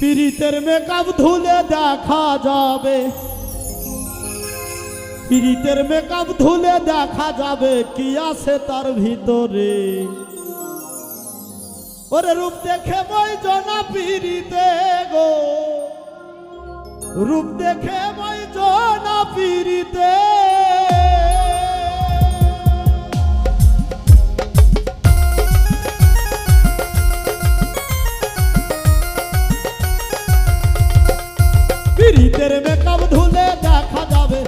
পিরিতের makeup ধুলে দেখা যাবে। পিরিতের মেকআপ ধুলে দেখা যাবে কি আছে তার ভিতরে। ওরে রূপ দেখে বই জনা পিরিতে গো। রূপ দেখে মই জনা পিরিতে পিরিতের মেকআপ ধুলে দেখা যাবে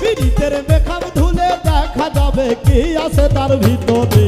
পিড়িতের মেকআপ ধুলে দেখা যাবে কি আছে তার ভিতরে?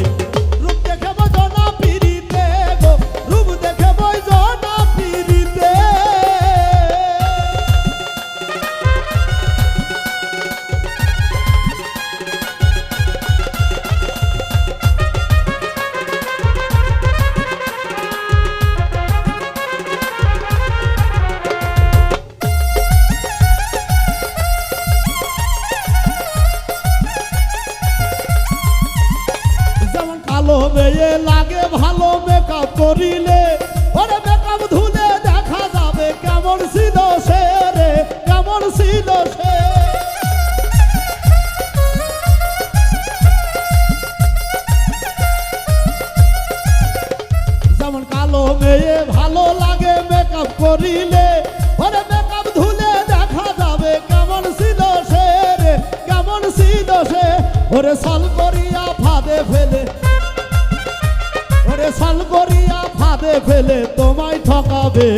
কালো মেয়ে লাগে, ভালো মেকআপ করিলে ওরে মেকআপ ধুলে দেখা যাবে কেমন ছিল সে রে, কেমন ছিল সে। যেমন কালো মেয়ে ভালো লাগে মেকআপ করিলে ওরে মেকআপ ধুলে দেখা যাবে কেমন ছিল সে রে, কেমন ছিল সে। ওরে সাল করিয়া ফাঁদে ফেলে ওরে সাল করিয়া ফাঁদে ফেলে তোমায় ঠকাবে।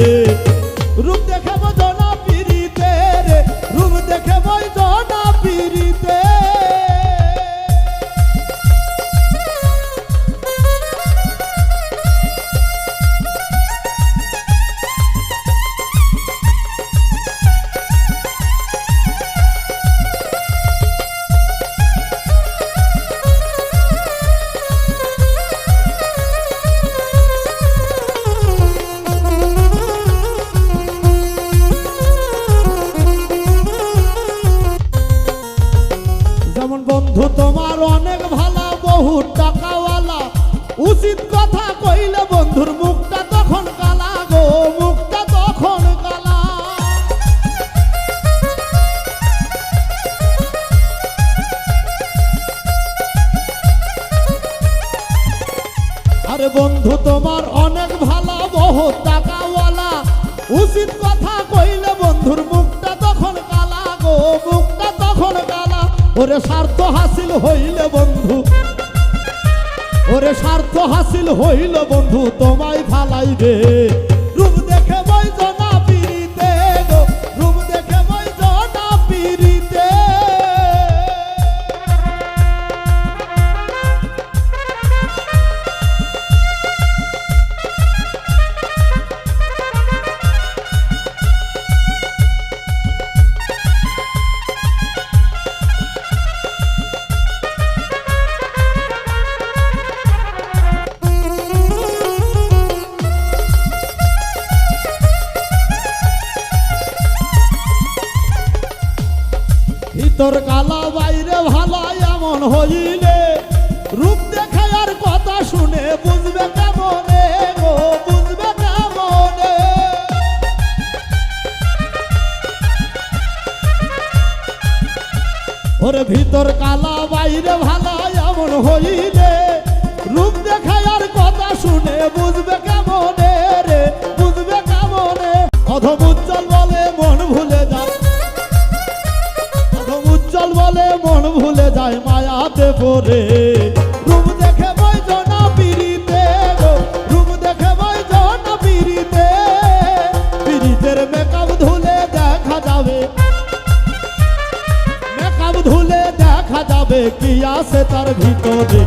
বন্ধু, তোমার অনেক ভালো বহু টাকাওয়ালা। উচিত কথা কইলে বন্ধুর মুখটা তখন কালা গো, মুখটা তখন কালা। আরে বন্ধু, তোমার অনেক ভালো বহু টাকাওয়ালা। উচিত কথা কইলে বন্ধুর মুখটা তখন কালা গো, মুখটা তখন কালা। ওরে স্বার্থ হইলে বন্ধু। ওরে স্বার্থ হাসিল হইল বন্ধু তোমায় ফালাইবে রূপ ভিতর কালা বাইরে ভালো এমন হইলে, রূপ দেখে আর কথা শুনে বুঝবে কেমনে গো, বুঝবে কেমনে? ওরে ভিতর কালা বাইরে ভালো এমন হইলে বলে মন ভুলে যায় মায়াতে পড়ে রূপ দেখে বই জনা পিড়িতে রূপ দেখে বই জনা পিড়িতে। পিড়িতের মেকআপ ধুলে দেখা যাবে। মেকআপ ধুলে দেখা যাবে কি আছে তার ভিতরে।